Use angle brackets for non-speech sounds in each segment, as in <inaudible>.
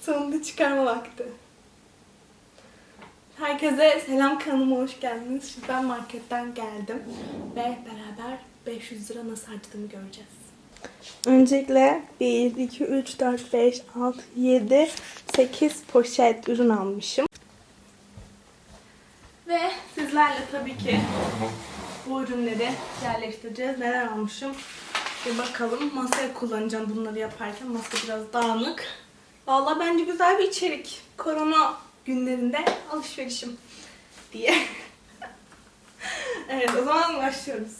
Sonunda çıkarma vakti. Herkese selam kanalıma hoş geldiniz. Şimdi ben marketten geldim ve beraber 500 lira nasıl harcadığımı göreceğiz. Öncelikle 1, 2, 3, 4, 5, 6, 7, 8 poşet ürün almışım. Ve sizlerle tabii ki bu ürünleri yerleştireceğiz. Neler almışım? Bir bakalım. Masaya kullanacağım bunları yaparken. Masa biraz dağınık. Vallahi bence güzel bir içerik. Korona günlerinde alışverişim diye. <laughs> evet o zaman başlıyoruz.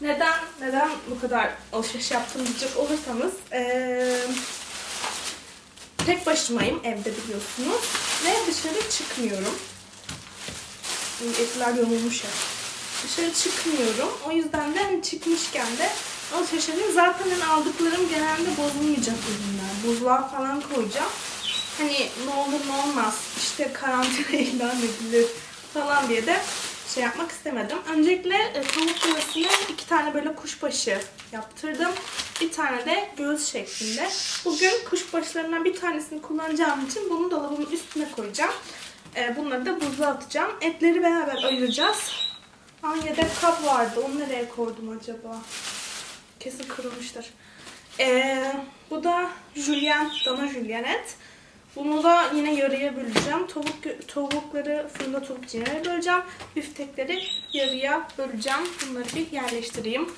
Neden neden bu kadar alışveriş yaptım diyecek olursanız eee, tek başımayım evde biliyorsunuz ve dışarı çıkmıyorum. Etler yamulmuş ya. Dışarı çıkmıyorum. O yüzden de hani çıkmışken de alışveriş edeyim. Zaten hani aldıklarım genelde bozulmayacak ürünler. Buzluğa falan koyacağım. Hani ne olur ne olmaz işte karantina <laughs> ilan edilir falan diye de şey yapmak istemedim. Öncelikle e, tavuk göğsüne iki tane böyle kuşbaşı yaptırdım. Bir tane de göğüs şeklinde. Bugün kuşbaşlarından bir tanesini kullanacağım için bunu dolabımın üstüne koyacağım. E, bunları da buzluğa atacağım. Etleri beraber ayıracağız. Aa, yedek kap vardı. Onu nereye koydum acaba? Kesin kırılmıştır. Ee, bu da jülyen, dana jülyen. Bunu da yine yarıya böleceğim. Tavuk tavukları fırında tavuk yarıya böleceğim. Biftekleri yarıya böleceğim. Bunları bir yerleştireyim.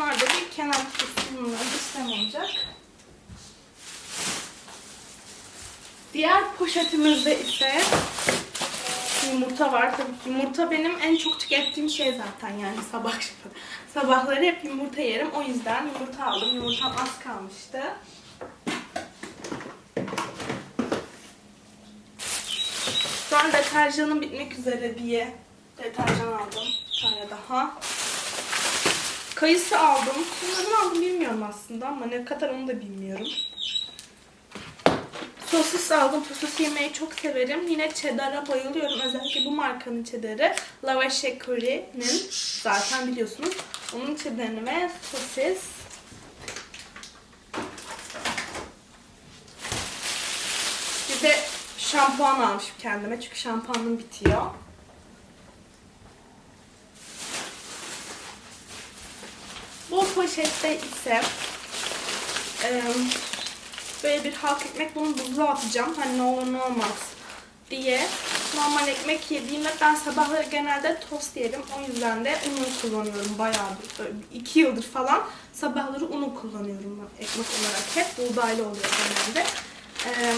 Bunlar bir kenar. Bunlar işlem olacak. Diğer poşetimizde ise yumurta var. Tabii ki yumurta benim en çok tükettiğim şey zaten yani sabah <laughs> sabahları hep yumurta yerim. O yüzden yumurta aldım. Yumurtam az kalmıştı. Şu an deterjanım bitmek üzere diye deterjan aldım. Bir tane daha. Kayısı aldım. Bunları aldım bilmiyorum aslında ama ne kadar onu da bilmiyorum. Sosis aldım. Sosis yemeyi çok severim. Yine cheddar'a bayılıyorum. Özellikle bu markanın cheddar'ı. Lavache Curry'nin zaten biliyorsunuz. Onun cheddar'ını ve sosis. Bir de şampuan almışım kendime. Çünkü şampuanım bitiyor. Bu poşette ise e, böyle bir halk ekmek bunu buzluğa atacağım. Hani ne olur ne olmaz diye. Normal ekmek yediğimde ben sabahları genelde tost yerim. O yüzden de unu kullanıyorum bayağıdır. İki yıldır falan sabahları unu kullanıyorum ekmek olarak. Hep buğdaylı oluyor genelde. Ee,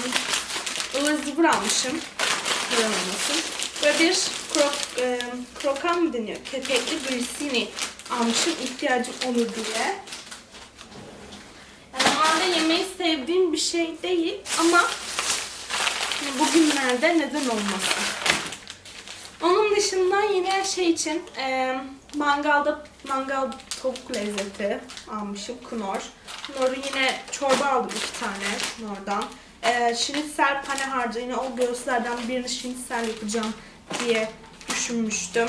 ıvır zıvır almışım. Kullanılmasın. Böyle bir krok, e, krokan mı deniyor? Kepekli grissini almışım ihtiyacım olur diye. Yani normalde yemeği sevdiğim bir şey değil ama bugünlerde neden olmasın. Onun dışında yine şey için e, mangalda mangal tavuk lezzeti almışım Knorr. Knorr'u yine çorba aldım iki tane Knorr'dan. E, şinitsel pane harcı yine o göğüslerden birini şinitsel yapacağım diye düşünmüştüm.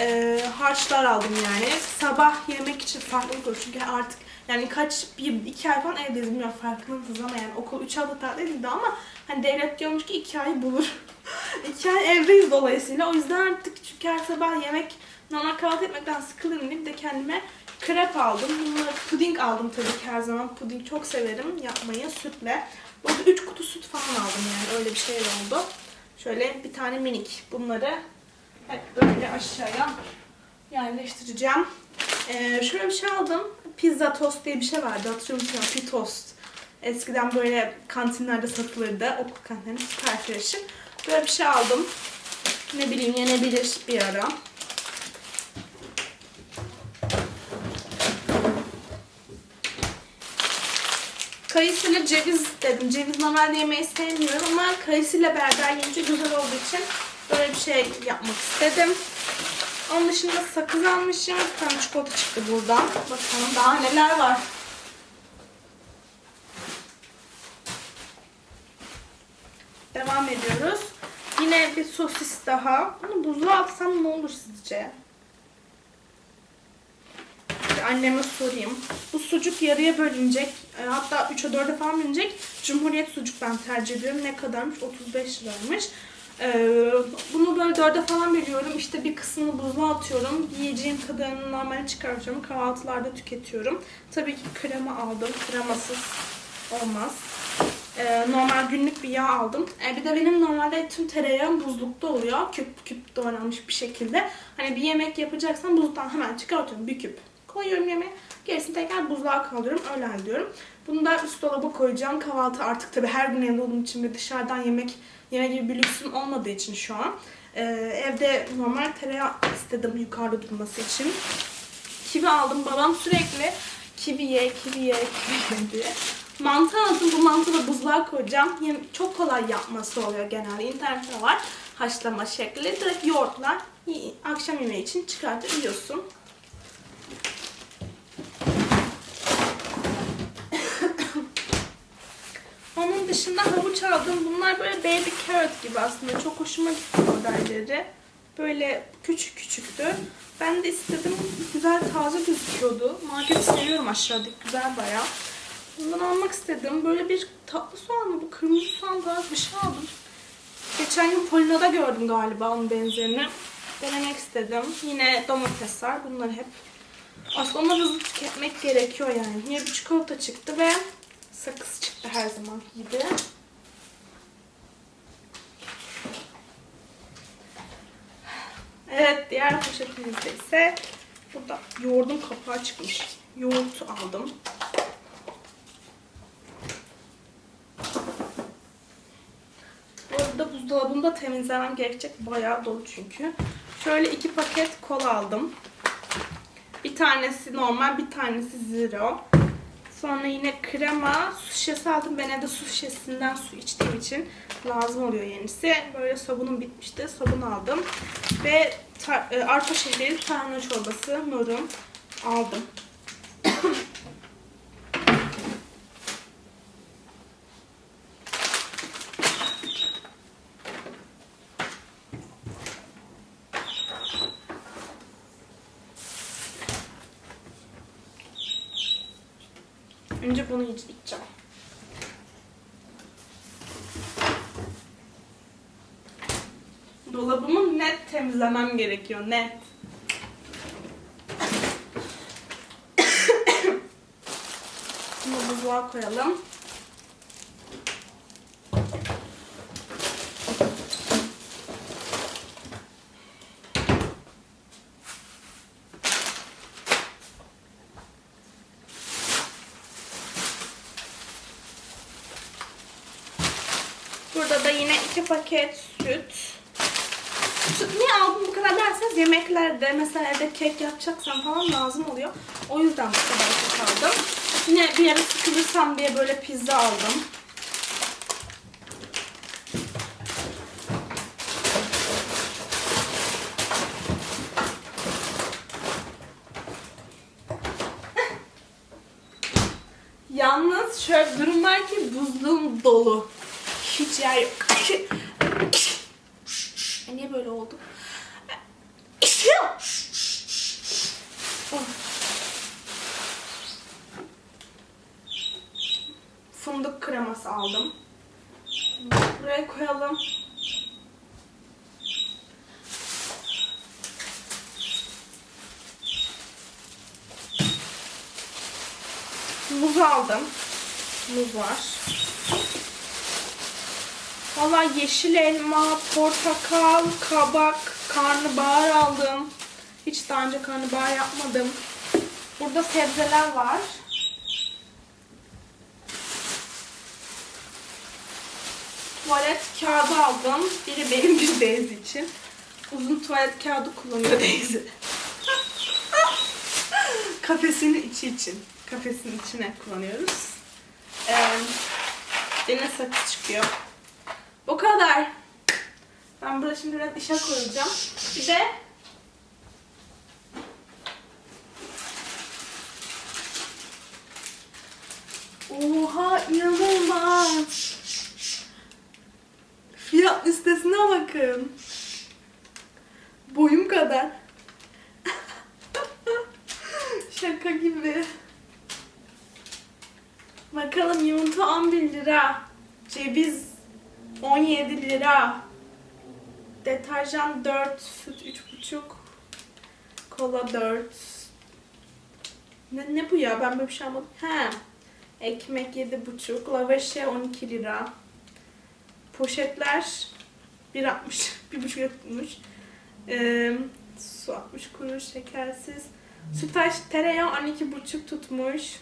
E, harçlar aldım yani. Sabah yemek için farklı olur çünkü artık yani kaç, bir, iki ay falan evdeyiz bilmiyorum farkındasınız ama yani okul üç hafta tatildi ama hani devlet diyormuş ki iki ay bulur. <laughs> iki ay evdeyiz dolayısıyla o yüzden artık çünkü her sabah yemek normal kahvaltı etmekten sıkılırım diye bir de kendime krep aldım. Bunları puding aldım tabii ki her zaman. Puding çok severim yapmayı sütle. Burada üç kutu süt falan aldım yani öyle bir şey oldu. Şöyle bir tane minik bunları hep böyle aşağıya yerleştireceğim. Ee, şöyle bir şey aldım. Pizza tost diye bir şey vardı. Hatırlıyor musunuz? Pi tost. Eskiden böyle kantinlerde satılırdı. Okul kantinlerinde süper freşi. Böyle bir şey aldım. Ne bileyim yenebilir bir ara. Kayısıyla ceviz dedim. Ceviz normalde yemeyi sevmiyorum ama kayısıyla beraber yiyince güzel olduğu için böyle bir şey yapmak istedim. Onun dışında sakız almışım. Bir tane çikolata çıktı buradan. Bakalım daha neler var. Devam ediyoruz. Yine bir sosis daha. Bunu buzluğa atsam ne olur sizce? Bir anneme sorayım. Bu sucuk yarıya bölünecek. E, Hatta 3'e 4'e falan bölünecek. Cumhuriyet sucuk ben tercih ediyorum. Ne kadarmış? 35 liraymış. Ee, bunu böyle dörde falan bölüyorum. İşte bir kısmını buzluğa atıyorum. Yiyeceğim kadarını normal çıkartıyorum. Kahvaltılarda tüketiyorum. Tabii ki krema aldım. Kremasız olmaz. Ee, normal günlük bir yağ aldım. Ee, bir de benim normalde tüm tereyağım buzlukta oluyor. Küp küp doğranmış bir şekilde. Hani bir yemek yapacaksam buzluktan hemen çıkartıyorum. Bir küp koyuyorum yemeğe. Gerisini tekrar buzluğa kaldırıyorum. Öyle hallediyorum. Bunu da üst dolaba koyacağım. Kahvaltı artık tabii her gün evde olduğum için ve dışarıdan yemek yeme gibi bir lüksüm olmadığı için şu an. Ee, evde normal tereyağı istedim yukarıda durması için. Kivi aldım. Babam sürekli kivi ye, kivi ye, kivi ye diye. Mantı aldım. Bu mantı da buzluğa koyacağım. Yem- Çok kolay yapması oluyor genelde. İnternette var haşlama şekli. Direkt yoğurtla akşam yemeği için çıkartıp yiyorsun. Dışında havuç aldım. Bunlar böyle baby carrot gibi aslında. Çok hoşuma gitti modelleri. Böyle küçük küçüktü. Ben de istedim. Güzel taze gözüküyordu. Marketi seviyorum aşağıdaki. Güzel bayağı. Bundan almak istedim. Böyle bir tatlı soğan mı? Bu kırmızı soğan tarzı bir şey aldım. Geçen gün Polina'da gördüm galiba onun benzerini. Denemek istedim. Yine domates var. Bunlar hep. Aslında onları hızlı tüketmek gerekiyor yani. Yine bir çikolata çıktı ve sakız çıktı her zaman gibi. Evet diğer poşetimizde ise burada yoğurdun kapağı çıkmış. Yoğurt aldım. Bu arada buzdolabında temizlemem gerekecek. Bayağı dolu çünkü. Şöyle iki paket kola aldım. Bir tanesi normal, bir tanesi zero. Sonra yine krema, su şişesi aldım. Ben evde su şişesinden su içtiğim için lazım oluyor yenisi. Böyle sabunum bitmişti. Sabun aldım. Ve e, arpa şehriye tarhana çorbası, norum aldım. Önce bunu iç- içeceğim. Dolabımı net temizlemem gerekiyor. Net. <coughs> Bunu buzluğa koyalım. Burada da yine iki paket süt. Süt niye aldım bu kadar derseniz yemeklerde mesela evde kek yapacaksam falan lazım oluyor. O yüzden bu kadar çok aldım. Yine bir yere sıkılırsam diye böyle pizza aldım. Yalnız şöyle bir durum var ki buzluğum dolu. Hiç yer yok. <laughs> E niye böyle oldu? Fındık kreması aldım. Buraya koyalım. Muz aldım. Muz var. Valla yeşil elma, portakal, kabak, karnabahar aldım. Hiç daha önce karnabahar yapmadım. Burada sebzeler var. Tuvalet kağıdı aldım. Biri benim bir Daisy için. Uzun tuvalet kağıdı kullanıyor Daisy. <laughs> Kafesinin içi için. Kafesin içine kullanıyoruz. Ee, Dene sakız çıkıyor. O kadar. Ben burada şimdi biraz işe koyacağım. Bir de Oha inanılmaz. Fiyat listesine bakın. Boyum kadar. <laughs> Şaka gibi. Bakalım yumurta 11 lira. Ceviz 17 lira. Deterjan 4, süt 3,5. Kola 4. Ne, ne bu ya? Ben böyle bir şey almadım. He. Ekmek 7,5. Lavaşe 12 lira. Poşetler 1.60. 1,5 lira tutmuş. Ee, su 60 kuruş şekersiz. Sütaş tereyağı 12,5 tutmuş.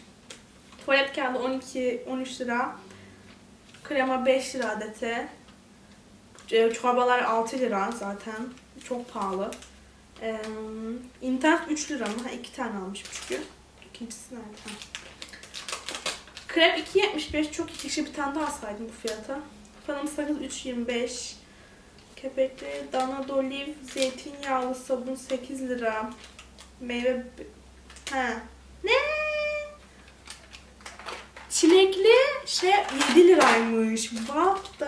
Tuvalet kağıdı 12 13 lira. Krema 5 lira adeti. E, Çorbalar 6 lira zaten. Çok pahalı. Ee, internet 3 lira mı? Ha, iki tane almışım çünkü. İkincisi nerede? Ha. Krep 2.75 çok iyi. Keşke bir tane daha alsaydım bu fiyata. Fanım sakız 3.25. Kepekli dana doliv zeytinyağlı sabun 8 lira. Meyve... Ha. Ne? Çilekli şey 7 liraymış. What the...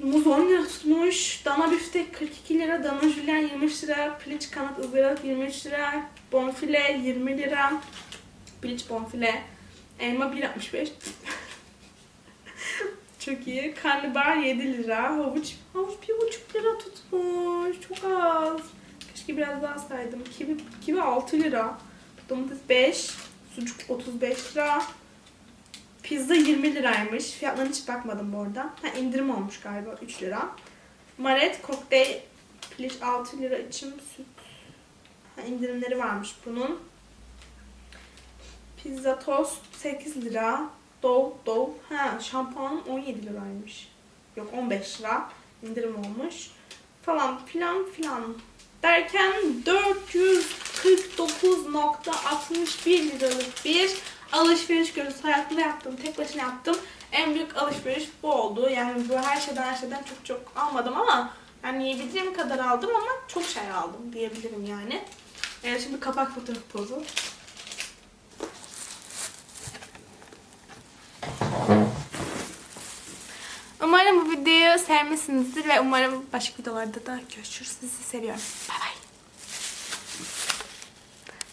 Muz 10 lira tutmuş. Dana biftek 42 lira. Dana jülyen 23 lira. Piliç kanat ızgara 23 lira. Bonfile 20 lira. Piliç bonfile. Elma 1.65. <laughs> Çok iyi. Karnabahar 7 lira. Havuç, havuç 1.5 lira tutmuş. Çok az. Keşke biraz daha saydım. Kivi, kivi 6 lira. Domates 5. Sucuk 35 lira. Pizza 20 liraymış. Fiyatlarına hiç bakmadım bu arada. Ha, indirim olmuş galiba 3 lira. Maret kokteyl piliç 6 lira içim süt. Ha, indirimleri varmış bunun. Pizza tost 8 lira. Dove Dove. Ha şampuan 17 liraymış. Yok 15 lira. indirim olmuş. Falan filan filan. Derken 449.61 liralık bir alışveriş görüntüsü hayatımda yaptım. Tek başına yaptım. En büyük alışveriş bu oldu. Yani bu her şeyden her şeyden çok çok almadım ama yani yiyebildiğim kadar aldım ama çok şey aldım diyebilirim yani. Evet şimdi kapak fotoğrafı pozu. Umarım bu videoyu sevmişsinizdir ve umarım başka videolarda da görüşürüz. Sizi seviyorum. Bay.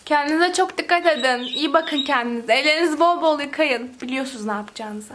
Kendinize çok dikkat edin. İyi bakın kendinize. Ellerinizi bol bol yıkayın. Biliyorsunuz ne yapacağınızı.